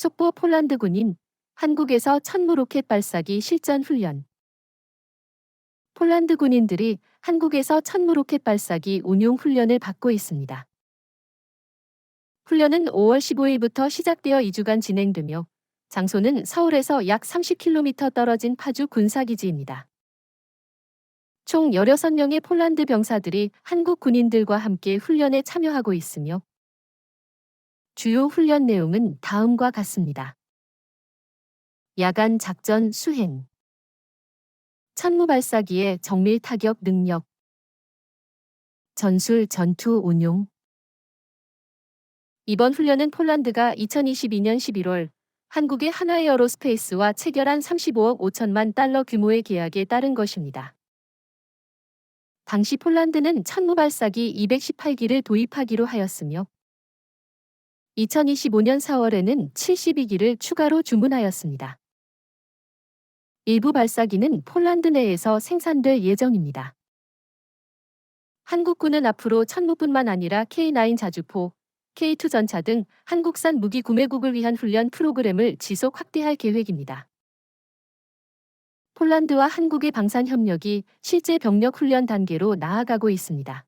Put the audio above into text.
속보 폴란드 군인 한국에서 천무 로켓 발사기 실전 훈련. 폴란드 군인들이 한국에서 천무 로켓 발사기 운용 훈련을 받고 있습니다. 훈련은 5월 15일부터 시작되어 2주간 진행되며 장소는 서울에서 약 30km 떨어진 파주 군사기지입니다. 총 16명의 폴란드 병사들이 한국 군인들과 함께 훈련에 참여하고 있으며 주요 훈련 내용은 다음과 같습니다. 야간 작전 수행, 천무 발사기의 정밀 타격 능력, 전술 전투 운용. 이번 훈련은 폴란드가 2022년 11월 한국의 하나에어로스페이스와 체결한 35억 5천만 달러 규모의 계약에 따른 것입니다. 당시 폴란드는 천무 발사기 218기를 도입하기로 하였으며 2025년 4월에는 72기를 추가로 주문하였습니다. 일부 발사기는 폴란드 내에서 생산될 예정입니다. 한국군은 앞으로 천무뿐만 아니라 K9 자주포, K2 전차 등 한국산 무기 구매국을 위한 훈련 프로그램을 지속 확대할 계획입니다. 폴란드와 한국의 방산 협력이 실제 병력 훈련 단계로 나아가고 있습니다.